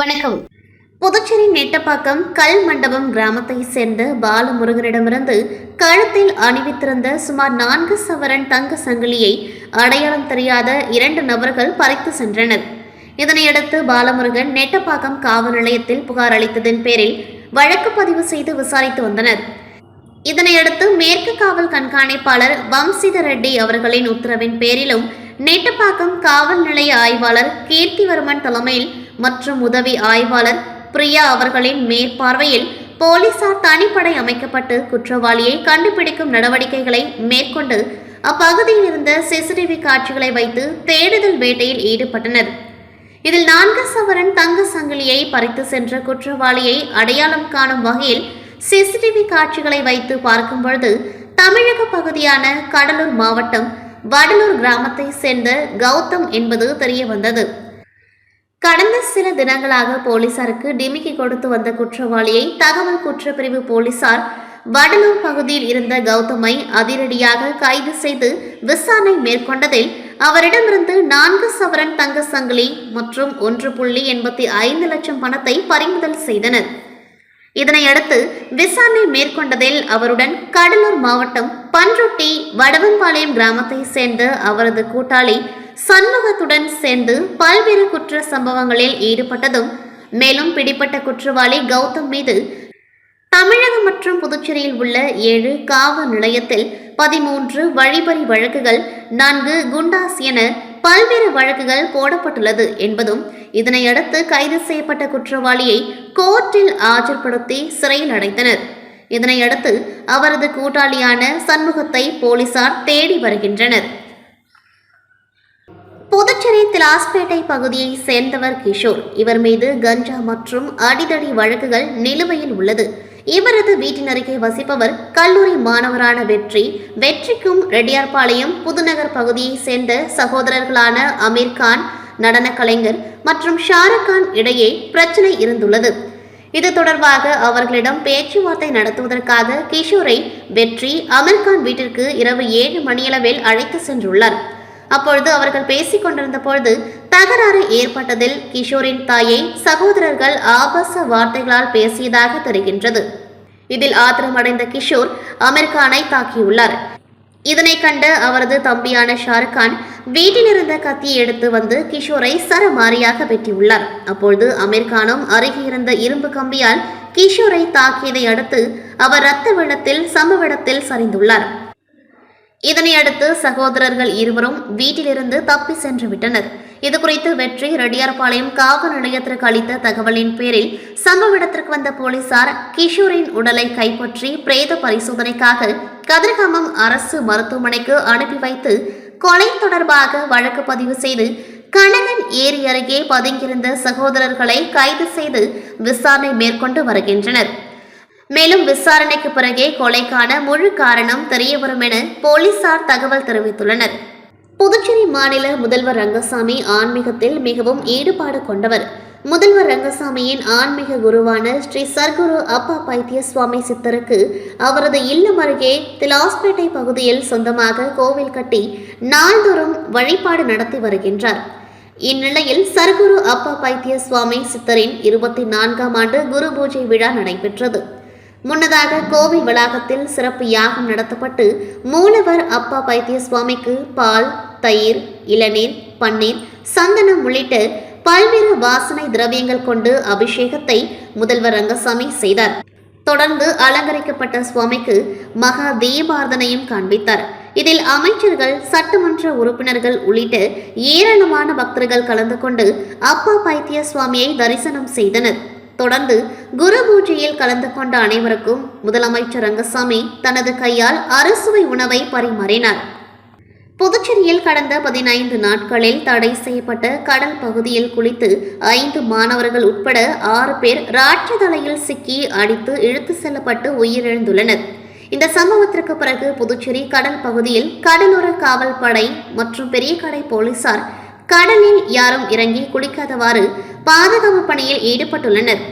வணக்கம். புதுச்சேரி நெட்டப்பாக்கம் கல் மண்டபம் கிராமத்தை சேர்ந்த பாலமுருகனிடமிருந்து கழுத்தில் அணிவித்திருந்த சுமார் நான்கு சவரன் தங்க சங்கிலியை அடையாளம் தெரியாத இரண்டு நபர்கள் பறித்து சென்றனர். இதனையடுத்து பாலமுருகன் நெட்டப்பாக்கம் காவல் நிலையத்தில் புகார் அளித்ததன் பேரில் வழக்கு பதிவு செய்து விசாரித்து வந்தனர். இதனையடுத்து மேற்கு காவல் கண்காணிப்பாளர் வம்சித ரெட்டி அவர்களின் உத்தரவின் பேரிலும் நெட்டப்பாக்கம் காவல் நிலைய ஆய்வாளர் கீர்த்திவர்மன் தலைமையில் மற்றும் உதவி ஆய்வாளர் பிரியா அவர்களின் மேற்பார்வையில் போலீசார் தனிப்படை அமைக்கப்பட்டு குற்றவாளியை கண்டுபிடிக்கும் நடவடிக்கைகளை மேற்கொண்டு அப்பகுதியில் இருந்த சிசிடிவி காட்சிகளை வைத்து தேடுதல் வேட்டையில் ஈடுபட்டனர். இதில் நான்கு சவரன் தங்க சங்கிலியை பறித்து சென்ற குற்றவாளியை அடையாளம் காணும் வகையில் சிசிடிவி காட்சிகளை வைத்து பார்க்கும் பொழுது தமிழக பகுதியான கடலூர் மாவட்டம் வடலூர் கிராமத்தை சேர்ந்த கௌதம் என்பது தெரிய வந்தது. கடந்த சில தினங்களாக போலீசாருக்கு டிமிக்கி கொடுத்து வந்த குற்றவாளியை தகவல் குற்றப்பிரிவு போலீசார் வடலூர் பகுதியில் இருந்த கௌதமை அதிரடியாக கைது செய்து விசாரணை மேற்கொண்டதில் அவரிடமிருந்து நான்கு சவரன் தங்க சங்கிலி மற்றும் ஒன்று புள்ளி எண்பத்தி ஐந்து லட்சம் பணத்தை பறிமுதல் செய்தனர். இதனையடுத்து விசாரணை மேற்கொண்டதில் அவருடன் கடலூர் மாவட்டம் பன்ருட்டி வடவன்பாளையம் கிராமத்தை சேர்ந்த அவரது கூட்டாளி சண்முகத்துடன் சேர்ந்து பல்வேறு குற்ற சம்பவங்களில் ஈடுபட்டதும் மேலும் பிடிப்பட்ட குற்றவாளி கௌதம் மீது தமிழகம் மற்றும் புதுச்சேரியில் உள்ள ஏழு காவல் நிலையத்தில் பதிமூன்று வழிபறி வழக்குகள் நான்கு குண்டாஸ் என பல்வேறு வழக்குகள் போடப்பட்டுள்ளது என்பதும் இதனையடுத்து கைது செய்யப்பட்ட குற்றவாளியை கோர்ட்டில் ஆஜர்படுத்தி சிறையில் அடைத்தனர். இதனையடுத்து அவரது கூட்டாளியான சண்முகத்தை போலீசார் தேடி வருகின்றனர். புதுச்சேரி திலாஸ்பேட்டை பகுதியை சேர்ந்தவர் கிஷோர். இவர் மீது கஞ்சா மற்றும் அடிதடி வழக்குகள் நிலுவையில் உள்ளது. இவரது வீட்டின் அருகே வசிப்பவர் கல்லூரி மாணவரான வெற்றி. வெற்றிக்கும் ரெட்டியார்பாளையம் புதுநகர் பகுதியை சேர்ந்த சகோதரர்களான அமீர்கான் நடன கலைஞர் மற்றும் ஷாருக் கான் இடையே பிரச்சனை இருந்துள்ளது. இது தொடர்பாக அவர்களிடம் பேச்சுவார்த்தை நடத்துவதற்காக கிஷோரை வெற்றி அமீர்கான் வீட்டிற்கு இரவு ஏழு மணியளவில் அழைத்து சென்றுள்ளார். அப்பொழுது அவர்கள் பேசிக் கொண்டிருந்த பொழுது தகராறு ஏற்பட்டதில் கிஷோரின் தாயை சகோதரர்கள் ஆபாச வார்த்தைகளால் பேசியதாக தெரிகின்றது. இதில் ஆத்திரமடைந்த கிஷோர் அமீர்கானை தாக்கியுள்ளார். இதனை கண்ட அவரது தம்பியான ஷாருக்கான் வீட்டிலிருந்த கத்தியை எடுத்து வந்து கிஷோரை சரமாரியாக வெட்டியுள்ளார். அப்பொழுது அமீர்கானும் அருகே இருந்த இரும்பு கம்பியால் கிஷோரை தாக்கியதை அடுத்து அவர் இரத்த வெள்ளத்தில் சம்பவ இடத்தில் சரிந்துள்ளார். இதனையடுத்து சகோதரர்கள் இருவரும் வீட்டிலிருந்து தப்பி சென்று விட்டனர். இதுகுறித்து வெற்றி ரெட்டியார்பாளையம் காவல் நிலையத்திற்கு அளித்த தகவலின் பேரில் சம்பவ இடத்திற்கு வந்த போலீசார் கிஷோரின் உடலை கைப்பற்றி பிரேத பரிசோதனைக்காக கதிர்காமம் அரசு மருத்துவமனைக்கு அனுப்பி வைத்து கொலை தொடர்பாக வழக்கு பதிவு செய்து கணகன் ஏரி அருகே பதுங்கியிருந்த சகோதரர்களை கைது செய்து விசாரணை மேற்கொண்டு வருகின்றனர். மேலும் விசாரணைக்கு பிறகே கொலைக்கான முழு காரணம் தெரியவரும் என போலீசார் தகவல் தெரிவித்துள்ளனர். புதுச்சேரி மாநில முதல்வர் ரங்கசாமி ஆன்மீகத்தில் மிகவும் ஈடுபாடு கொண்டவர். முதல்வர் ரங்கசாமியின் ஆன்மீக குருவான ஸ்ரீ சர்க்குரு அப்பா பைத்திய சுவாமி சித்தருக்கு அவரது இல்லம் அருகே திலாஸ்பேட்டை பகுதியில் சொந்தமாக கோவில் கட்டி நாள்தோறும் வழிபாடு நடத்தி வருகின்றார். இந்நிலையில் சர்க்குரு அப்பா பைத்திய சுவாமி சித்தரின் இருபத்தி நான்காம் ஆண்டு குரு பூஜை விழா நடைபெற்றது. முன்னதாக கோவில் வளாகத்தில் சிறப்பு யாகம் நடத்தப்பட்டு மூலவர் அப்பா பைத்திய சுவாமிக்கு பால் தயிர் இளநீர் பன்னீர் சந்தனம் உள்ளிட்ட பல்வேறு வாசனை திரவியங்கள் கொண்டு அபிஷேகத்தை முதல்வர் ரங்கசாமி செய்தார். தொடர்ந்து அலங்கரிக்கப்பட்ட சுவாமிக்கு மகா தீபார்த்தனையும் காண்பித்தார். இதில் அமைச்சர்கள் சட்டமன்ற உறுப்பினர்கள் உள்ளிட்ட ஏராளமான பக்தர்கள் கலந்து கொண்டு அப்பா பைத்திய சுவாமியை தரிசனம் செய்தனர். தொடர்ந்து குரு பூஜையில் கலந்து கொண்ட அனைவருக்கும் முதலமைச்சர் ரங்கசாமி தனது கையால் அறுசுவை உணவை பரிமாறினார். புதுச்சேரியில் கடந்த பதினைந்து நாட்களில் தடை செய்யப்பட்ட கடல் பகுதியில் குளித்து ஐந்து மாணவர்கள் உட்பட ஆறு பேர் ராட்சதலையில் சிக்கி அடித்து இழுத்து செல்லப்பட்டு உயிரிழந்துள்ளனர். இந்த சம்பவத்திற்கு பிறகு புதுச்சேரி கடல் பகுதியில் கடலோர காவல் படை மற்றும் பெரிய கடை போலீசார் கடலில் யாரும் இறங்கி குளிக்காதவாறு பாதுகாப்பு பணியில் ஈடுபட்டுள்ளனர்.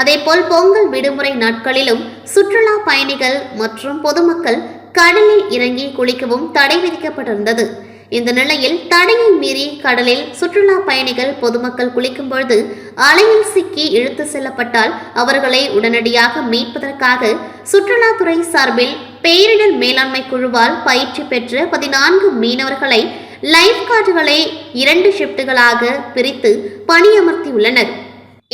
அதேபோல் பொங்கல் விடுமுறை நாட்களிலும் சுற்றுலா பயணிகள் மற்றும் பொதுமக்கள் கடலில் இறங்கி குளிக்கவும் தடை விதிக்கப்பட்டிருந்தது. இந்த நிலையில் தடையை மீறி கடலில் சுற்றுலா பயணிகள் பொதுமக்கள் குளிக்கும் பொழுது அலையில் சிக்கி இழுத்து செல்லப்பட்டால் அவர்களை உடனடியாக மீட்பதற்காக சுற்றுலாத்துறை சார்பில் பேரிடர் மேலாண்மை குழுவால் பயிற்சி பெற்ற பதினான்கு மீனவர்களை லைஃப் கார்டுகளை இரண்டு ஷிப்டுகளாக பிரித்து பணியமர்த்தியுள்ளனர்.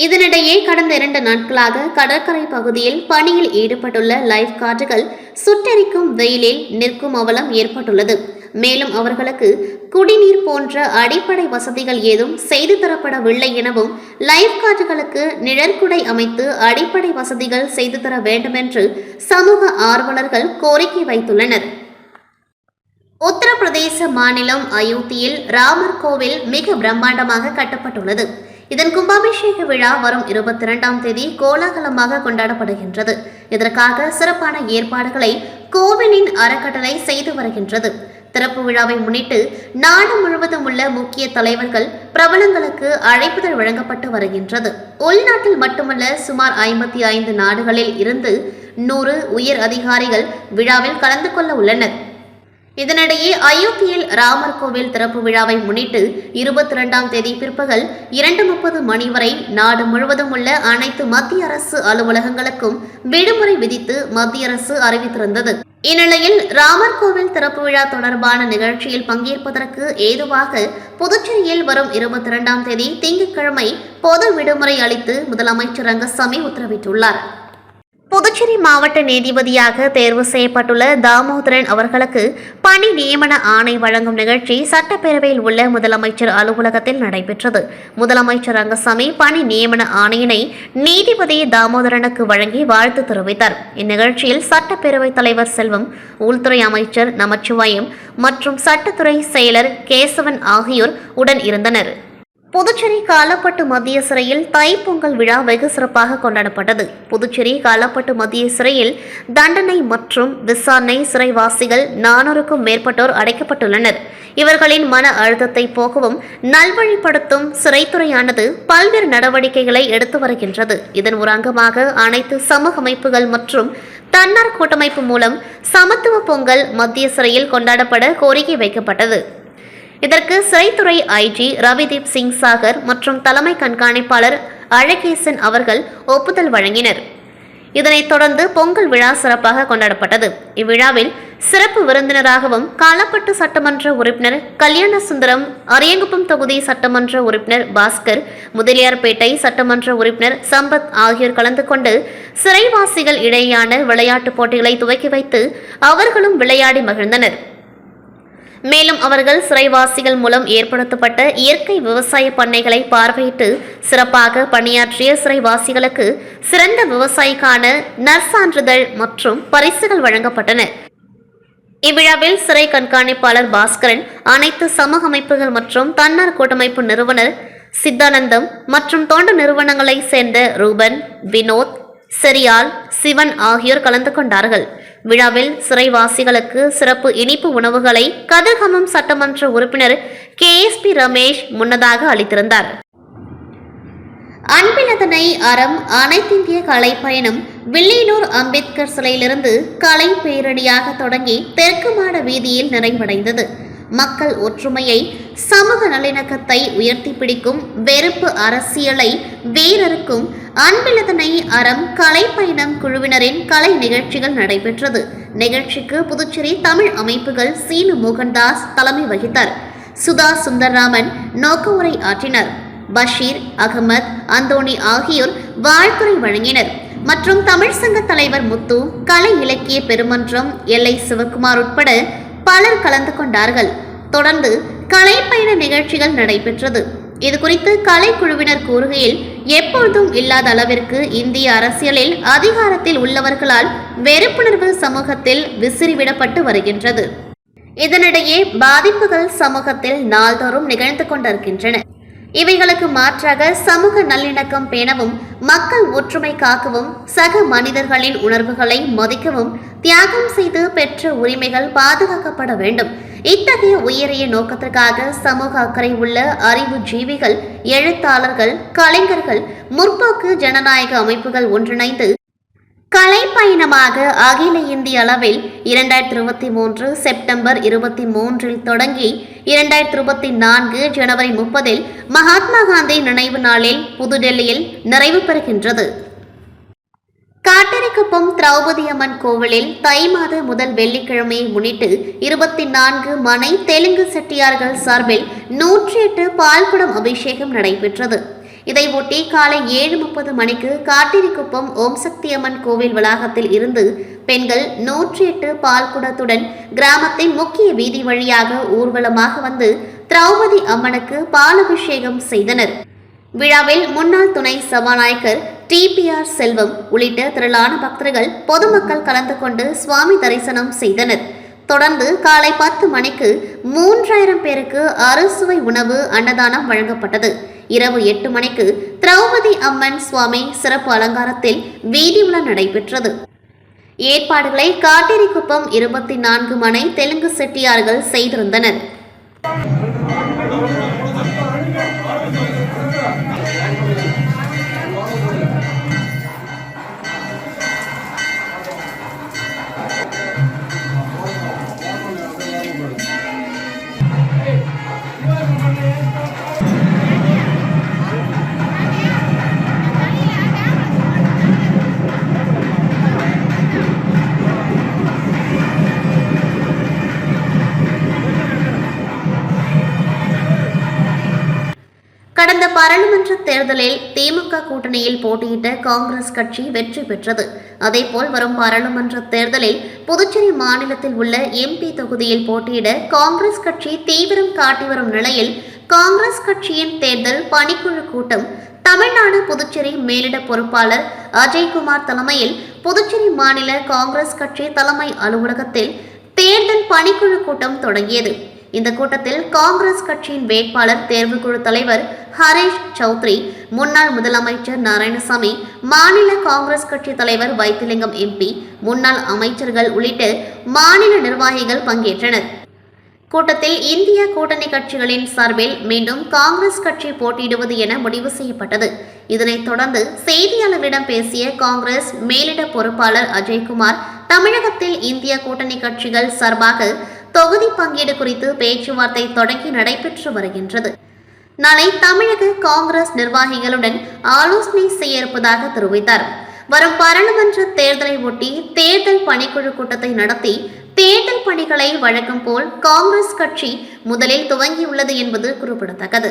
இதனிடையே கடந்த இரண்டு நாட்களாக கடற்கரை பகுதியில் பணியில் ஈடுபட்டுள்ள லைஃப் கார்டுகள் சுட்டெரிக்கும் வெயிலில் நிற்கும் அவலம் ஏற்பட்டுள்ளது. மேலும் அவர்களுக்கு குடிநீர் போன்ற அடிப்படை வசதிகள் ஏதும் செய்து தரப்படவில்லை எனவும் லைஃப் கார்டுகளுக்கு நிழற்குடை அமைத்து அடிப்படை வசதிகள் செய்து தர வேண்டுமென்று சமூக ஆர்வலர்கள் கோரிக்கை வைத்துள்ளனர். உத்தரப்பிரதேச மாநிலம் அயோத்தியில் ராமர் கோவில் மிக பிரம்மாண்டமாக கட்டப்பட்டுள்ளது. இதன் கும்பாபிஷேக விழா வரும் இருபத்தி இரண்டாம் தேதி கோலாகலமாக கொண்டாடப்படுகின்றது. இதற்காக சிறப்பான ஏற்பாடுகளை கோவிலின் அறக்கட்டளை செய்து வருகின்றது. திறப்பு விழாவை முன்னிட்டு நாடு முழுவதும் உள்ள முக்கிய தலைவர்கள் பிரபலங்களுக்கு அழைப்புதல் வழங்கப்பட்டு வருகின்றது. உள்நாட்டில் மட்டுமல்ல சுமார் ஐம்பத்தி ஐந்து நாடுகளில் இருந்து நூறு உயர் அதிகாரிகள் விழாவில் கலந்து கொள்ள உள்ளனர். இதனிடையே அயோத்தியில் ராமர் கோவில் திறப்பு விழாவை முன்னிட்டு இருபத்தி இரண்டாம் தேதி பிற்பகல் இரண்டு முப்பது மணி வரை நாடு முழுவதும் உள்ள அனைத்து மத்திய அரசு அலுவலகங்களுக்கும் விடுமுறை விதித்து மத்திய அரசு அறிவித்திருந்தது. இந்நிலையில் ராமர் கோவில் திறப்பு விழா தொடர்பான நிகழ்ச்சியில் பங்கேற்பதற்கு ஏதுவாக புதுச்சேரியில் வரும் இருபத்தி இரண்டாம் தேதி திங்கட்கிழமை பொது விடுமுறை அளித்து முதலமைச்சர் ரங்கசாமி உத்தரவிட்டுள்ளார். புதுச்சேரி மாவட்ட நீதிபதியாக தேர்வு செய்யப்பட்டுள்ள தாமோதரன் அவர்களுக்கு பணி நியமன ஆணை வழங்கும் நிகழ்ச்சி சட்டப்பேரவையில் உள்ள முதலமைச்சர் அலுவலகத்தில் நடைபெற்றது. முதலமைச்சர் ரங்கசாமி பணி நியமன ஆணையினை நீதிபதி தாமோதரனுக்கு வழங்கி வாழ்த்து தெரிவித்தார். இந்நிகழ்ச்சியில் சட்டப்பேரவைத் தலைவர் செல்வம் உள்துறை அமைச்சர் நமச்சிவாயம் மற்றும் சட்டத்துறை செயலர் கேசவன் ஆகியோர் உடன் இருந்தனர். புதுச்சேரி காலப்பட்டு மத்திய சிறையில் தைப்பொங்கல் விழா வெகு சிறப்பாக கொண்டாடப்பட்டது. புதுச்சேரி காலப்பட்டு மத்திய சிறையில் தண்டனை மற்றும் விசாரணை சிறைவாசிகள் நானூறுக்கும் மேற்பட்டோர் அடைக்கப்பட்டுள்ளனர். இவர்களின் மன அழுத்தத்தை போக்கவும் நல்வழிப்படுத்தும் சிறைத்துறையானது பல்வேறு நடவடிக்கைகளை எடுத்து வருகின்றது. இதன் ஒரு அங்கமாக அனைத்து சமூக அமைப்புகள் மற்றும் தன்னார் கூட்டமைப்பு மூலம் சமத்துவ பொங்கல் மத்திய சிறையில் கொண்டாடப்பட கோரிக்கை வைக்கப்பட்டது. இதற்கு சிறைத்துறை ஐஜி ரவிதீப் சிங் சாகர் மற்றும் தலைமை கண்காணிப்பாளர் அழகேசன் அவர்கள் ஒப்புதல் வழங்கினர். இதனைத் தொடர்ந்து பொங்கல் விழா சிறப்பாக கொண்டாடப்பட்டது. இவ்விழாவில் சிறப்பு விருந்தினராகவும் காலப்பட்டு சட்டமன்ற உறுப்பினர் கல்யாண சுந்தரம் அரியங்குப்பம் தொகுதி சட்டமன்ற உறுப்பினர் பாஸ்கர் முதலியார்பேட்டை சட்டமன்ற உறுப்பினர் சம்பத் ஆகியோர் கலந்து கொண்டு சிறைவாசிகள் இடையேயான விளையாட்டுப் போட்டிகளை துவக்கி வைத்து அவர்களும் விளையாடி மகிழ்ந்தனர். மேலும் அவர்கள் சிறைவாசிகள் மூலம் ஏற்படுத்தப்பட்ட இயற்கை விவசாய பண்ணைகளை பார்வையிட்டு சிறப்பாக பணியாற்றிய சிறைவாசிகளுக்கு சிறந்த விவசாயிக்கான நற்சான்றிதழ் மற்றும் பரிசுகள் வழங்கப்பட்டன. இவ்விழாவில் சிறை கண்காணிப்பாளர் பாஸ்கரன் அனைத்து சமூக அமைப்புகள் மற்றும் தன்னார் கூட்டமைப்பு நிறுவனர் சித்தானந்தம் மற்றும் தொண்டு நிறுவனங்களைச் சேர்ந்த ரூபன் வினோத் செரியால் சிவன் ஆகியோர் கலந்து கொண்டார்கள். விழாவில் சிறைவாசிகளுக்கு சிறப்பு இனிப்பு உணவுகளை கதிர்கமம் சட்டமன்ற உறுப்பினர் கே எஸ் பி ரமேஷ் முன்னதாக அளித்திருந்தார். அன்பினதனை அறம் அனைத்திந்திய கலை பயணம் வில்லியனூர் அம்பேத்கர் சிலையிலிருந்து கலை பேரணியாக தொடங்கி தெற்கு மாட வீதியில் நிறைவடைந்தது. மக்கள் ஒற்றுமையை சமூக நல்லிணக்கத்தை உயர்த்தி பிடிக்கும் வெறுப்பு அரசியலை வேறறுக்கும் அன்பிலதனை அறம் கலை பயணம் குழுவினரின் கலை நிகழ்ச்சிகள் நடைபெற்றது. நிகழ்ச்சிக்கு புதுச்சேரி தமிழ் அமைப்புகள் சீனு மோகன்தாஸ் தலைமை வகித்தார். சுதா சுந்தர்ராமன் நோக்க உரை ஆற்றினர். பஷீர் அகமத் அந்தோணி ஆகியோர் வாழ்த்துறை வழங்கினர். மற்றும் தமிழ் சங்க தலைவர் முத்து கலை இலக்கிய பெருமன்றம் எல்லை சிவகுமார் உட்பட பலர் கலந்து கொண்டார்கள். தொடர்ந்து கலைப்பயண நிகழ்ச்சிகள் நடைபெற்றது. இது குறித்து கலைக்குழுவினர் கூறுகையில் எப்பொழுதும் இல்லாத அளவிற்கு இந்திய அரசியலில் அதிகாரத்தில் உள்ளவர்களால் வெறுப்புணர்வு சமூகத்தில் விசிறிவிடப்பட்டு வருகின்றது. இதனிடையே பாதிப்புகள் சமூகத்தில் நாள்தோறும் நிகழ்ந்து கொண்டிருக்கின்றன. இவைகளுக்கு மாற்றாக சமூக நல்லிணக்கம் பேணவும் மக்கள் ஒற்றுமை காக்கவும் சக மனிதர்களின் உணர்வுகளை மதிக்கவும் தியாகம் செய்து பெற்ற உரிமைகள் பாதுகாக்கப்பட வேண்டும். இத்தகைய உயரிய நோக்கத்திற்காக சமூக அக்கறை உள்ள அறிவு ஜீவிகள் எழுத்தாளர்கள் கலைஞர்கள் முற்போக்கு ஜனநாயக அமைப்புகள் ஒன்றிணைந்து கலை பயணமாக அகில இந்திய அளவில் இரண்டாயிரத்தி இருபத்தி மூன்று செப்டம்பர் இருபத்தி மூன்றில் தொடங்கி இரண்டாயிரத்தி இருபத்தி நான்கு ஜனவரி முப்பதில் மகாத்மா காந்தி நினைவு நாளில் புதுடெல்லியில் நிறைவு பெறுகின்றது. காட்டரிக்குப்பம் திரௌபதி அம்மன் கோவிலில் தை மாத முதல் வெள்ளிக்கிழமையை முன்னிட்டு இருபத்தி நான்கு மனை தெலுங்கு செட்டியார்கள் சார்பில் நூற்றி எட்டு பால்குடம் அபிஷேகம் நடைபெற்றது. இதையொட்டி காலை ஏழு முப்பது மணிக்கு காட்டிரிக்குப்பம் ஓம் சக்தி அம்மன் கோவில் வளாகத்தில் இருந்து பெண்கள் நூற்றி எட்டு பால்குடத்துடன் கிராமத்தின் முக்கிய வீதி வழியாக ஊர்வலமாக வந்து திரௌபதி அம்மனுக்கு பாலபிஷேகம் செய்தனர். விழாவில் முன்னாள் துணை சபாநாயகர் டிபிஆர் செல்வம் உள்ளிட்ட திரளான பக்தர்கள் பொதுமக்கள் கலந்து கொண்டு சுவாமி தரிசனம் செய்தனர். தொடர்ந்து காலை பத்து மணிக்கு மூன்றாயிரம் பேருக்கு அறுசுவை உணவு அன்னதானம் வழங்கப்பட்டது. இரவு எட்டு மணிக்கு திரௌபதி அம்மன் சுவாமி சிறப்பு அலங்காரத்தில் வீதி உலா நடைபெற்றது. ஏற்பாடுகளை காட்டேரிக்குப்பம் இருபத்தி நான்கு மனை தெலுங்கு செட்டியார்கள் செய்திருந்தனர். பாராளுமன்ற தேர்தலில் திமுக கூட்டணியில் போட்டியிட்ட காங்கிரஸ் கட்சி வெற்றி பெற்றது. அதேபோல் வரும் பாராளுமன்ற தேர்தலில் புதுச்சேரி மாநிலத்தில் உள்ள எம்பி தொகுதியில் போட்டியிட காங்கிரஸ் கட்சி தீவிரம் காட்டி வரும் நிலையில் காங்கிரஸ் கட்சியின் தேர்தல் பணிக்குழு கூட்டம் தமிழ்நாடு புதுச்சேரி மேலிட பொறுப்பாளர் அஜய்குமார் தலைமையில் புதுச்சேரி மாநில காங்கிரஸ் கட்சி தலைமை அலுவலகத்தில் தேர்தல் பணிக்குழு கூட்டம் தொடங்கியது. இந்த கூட்டத்தில் காங்கிரஸ் கட்சியின் வேட்பாளர் தேர்வுக்குழு தலைவர் ஹரீஷ் சௌத்ரி முன்னாள் முதலமைச்சர் நாராயணசாமி மாநில காங்கிரஸ் கட்சி தலைவர் வைத்திலிங்கம் எம்பி முன்னாள் அமைச்சர்கள் உள்ளிட்ட மாநில நிர்வாகிகள் பங்கேற்றனர். கூட்டத்தில் இந்திய கூட்டணி கட்சிகளின் சார்பில் மீண்டும் காங்கிரஸ் கட்சி போட்டியிடுவது என முடிவு செய்யப்பட்டது. இதனைத் தொடர்ந்து செய்தியாளர்களிடம் பேசிய காங்கிரஸ் மேலிட பொறுப்பாளர் அஜய்குமார் தமிழகத்தில் இந்திய கூட்டணி கட்சிகள் சார்பாக தொகுதி பங்கீடு குறித்து பேச்சுவார்த்தை தொடங்கி நடைபெற்று வருகின்றது. நாளை தமிழக காங்கிரஸ் நிர்வாகிகளுடன் ஆலோசனை செய்ய இருப்பதாக தெரிவித்தார். வரும் பாராளுமன்ற தேர்தலை ஒட்டி தேர்தல் பணிக்குழு கூட்டத்தை நடத்தி தேர்தல் பணிகளை வழக்கம் போல் காங்கிரஸ் கட்சி முதலில் துவங்கியுள்ளது என்பது குறிப்பிடத்தக்கது.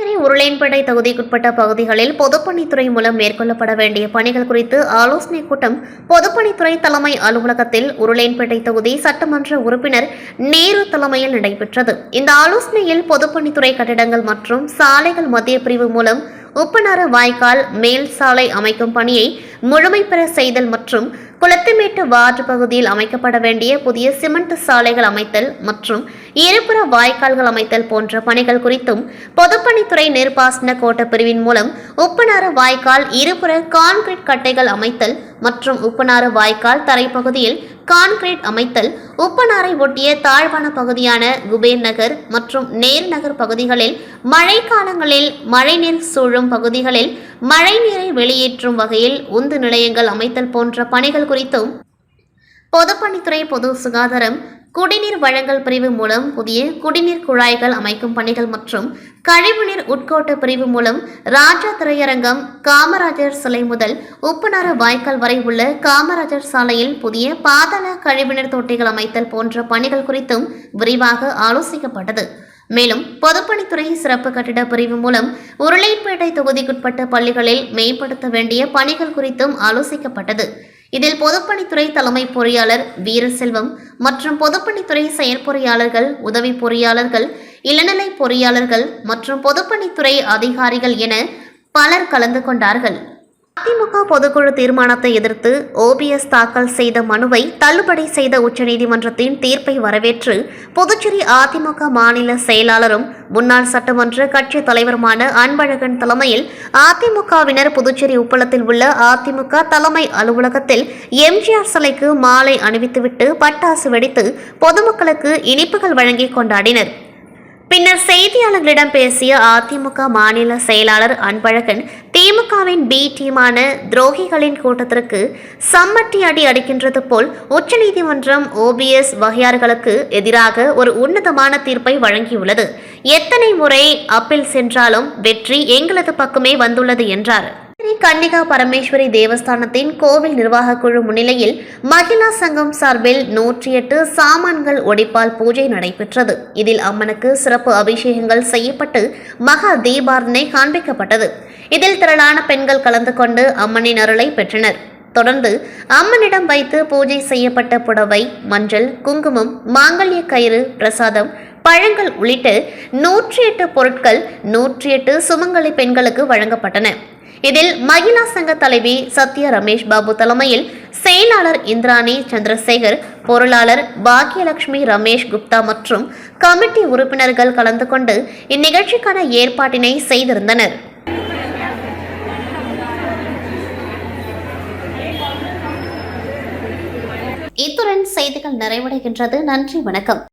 புதுச்சேரி உருளையன்பேட்டை தொகுதிக்குட்பட்ட பகுதிகளில் பொதுப்பணித்துறை மூலம் மேற்கொள்ளப்பட வேண்டிய பணிகள் குறித்து ஆலோசனைக் கூட்டம் பொதுப்பணித்துறை தலைமை அலுவலகத்தில் உருளையன்பேட்டை தொகுதி சட்டமன்ற உறுப்பினர் நேரு தலைமையில் நடைபெற்றது. இந்த ஆலோசனையில் பொதுப்பணித்துறை கட்டிடங்கள் மற்றும் சாலைகள் மத்திய பிரிவு மூலம் உப்பனாறு வாய்க்கால் மேல் சாலை அமைக்கும் பணியை முழுமை பெற செய்தல் மற்றும் குளத்துமேட்டு வார்டு பகுதியில் அமைக்கப்பட வேண்டிய புதிய சிமெண்ட் சாலைகள் அமைத்தல் மற்றும் இருபுற வாய்க்கால்கள் அமைத்தல் போன்ற பணிகள் குறித்தும் பொதுப்பணித்துறை நீர்ப்பாசன கோட்ட பிரிவின் மூலம் உப்பனாறு வாய்க்கால் இருபுற கான்கிரீட் கட்டைகள் அமைத்தல் மற்றும் உப்பனாறு வாய்க்கால் தரைப்பகுதியில் கான்கிரீட் அமைத்தல் உப்பனாரை ஒட்டிய தாழ்வான பகுதியான குபேர் நகர் மற்றும் நேர் நகர் பகுதிகளில் மழைக்காலங்களில் மழைநீர் சூழும் பகுதிகளில் மழைநீரை வெளியேற்றும் வகையில் உந்து நிலையங்கள் அமைத்தல் போன்ற பணிகள் குறித்தும் பொதுப்பணித்துறை பொது சுகாதாரம் குடிநீர் வழங்கல் பிரிவு மூலம் புதிய குடிநீர் குழாய்கள் அமைக்கும் பணிகள் மற்றும் கழிவுநீர் உட்கோட்ட பிரிவு மூலம் ராஜா திரையரங்கம் காமராஜர் சிலை முதல் உப்புநர வாய்க்கால் வரை உள்ள காமராஜர் சாலையில் புதிய பாதாள கழிவுநீர் தொட்டிகள் அமைத்தல் போன்ற பணிகள் குறித்தும் விரிவாக ஆலோசிக்கப்பட்டது. மேலும் பொதுப்பணித்துறை சிறப்பு கட்டிட பிரிவு மூலம் உருளைப்பேட்டை தொகுதிக்குட்பட்ட பள்ளிகளில் மேம்படுத்த வேண்டிய பணிகள் குறித்தும் ஆலோசிக்கப்பட்டது. இதில் பொதுப்பணித்துறை தலைமை பொறியாளர் வீரசெல்வம் மற்றும் பொதுப்பணித்துறை செயற்பொறியாளர்கள் உதவி பொறியாளர்கள் இளநிலை பொறியாளர்கள் மற்றும் பொதுப்பணித்துறை அதிகாரிகள் என பலர் கலந்து கொண்டார்கள். அதிமுக பொதுக்குழு தீர்மானத்தை எதிர்த்து ஓபிஎஸ் தாக்கல் செய்த மனுவை தள்ளுபடி செய்த உச்சநீதிமன்றத்தின் தீர்ப்பை வரவேற்று புதுச்சேரி அதிமுக மாநில செயலாளரும் முன்னாள் சட்டமன்ற கட்சி தலைவருமான அன்பழகன் தலைமையில் அதிமுகவினர் புதுச்சேரி உப்பளத்தில் உள்ள அதிமுக தலைமை அலுவலகத்தில் எம்ஜிஆர் சிலைக்கு மாலை அணிவித்துவிட்டு பட்டாசு வெடித்து பொதுமக்களுக்கு இனிப்புகள் வழங்கி கொண்டாடினர். பின்னர் செய்தியாளர்களிடம் பேசிய அதிமுக மாநில செயலாளர் அன்பழகன் திமுகவின் பி டீமான துரோகிகளின் கூட்டத்திற்கு சம்மட்டி அடி அடிக்கின்றது போல் உச்சநீதிமன்றம் ஓபிஎஸ் வகையார்களுக்கு எதிராக ஒரு உன்னதமான தீர்ப்பை வழங்கியுள்ளது. எத்தனை முறை அப்பீல் சென்றாலும் வெற்றி எங்களது பக்கமே வந்துள்ளது என்றார். ஸ்ரீ கன்னிகா பரமேஸ்வரி தேவஸ்தானத்தின் கோவில் நிர்வாகக் குழு முன்னிலையில் மகிழா சங்கம் சார்பில் நூற்றி எட்டு சாமான்கள் ஒடிப்பால் பூஜை நடைபெற்றது. இதில் அம்மனுக்கு சிறப்பு அபிஷேகங்கள் செய்யப்பட்டு மகா தீபாரதனை காண்பிக்கப்பட்டது. இதில் திரளான பெண்கள் கலந்து கொண்டு அம்மனின் அருளை பெற்றனர். தொடர்ந்து அம்மனிடம் வைத்து பூஜை செய்யப்பட்ட புடவை மஞ்சள் குங்குமம் மாங்கல்ய கயிறு பிரசாதம் பழங்கள் உள்ளிட்ட நூற்றி எட்டு பொருட்கள் நூற்றி எட்டு சுமங்கலி பெண்களுக்கு வழங்கப்பட்டன. இதில் மகிழா சங்க தலைவி சத்யா ரமேஷ் பாபு தலைமையில் செயலாளர் இந்திராணி சந்திரசேகர் பொருளாளர் பாக்கியலட்சுமி ரமேஷ் குப்தா மற்றும் கமிட்டி உறுப்பினர்கள் கலந்து கொண்டு இந்நிகழ்ச்சிக்கான ஏற்பாட்டினை செய்திருந்தனர். இத்துடன் செய்திகள் நிறைவடைகின்றது. நன்றி வணக்கம்.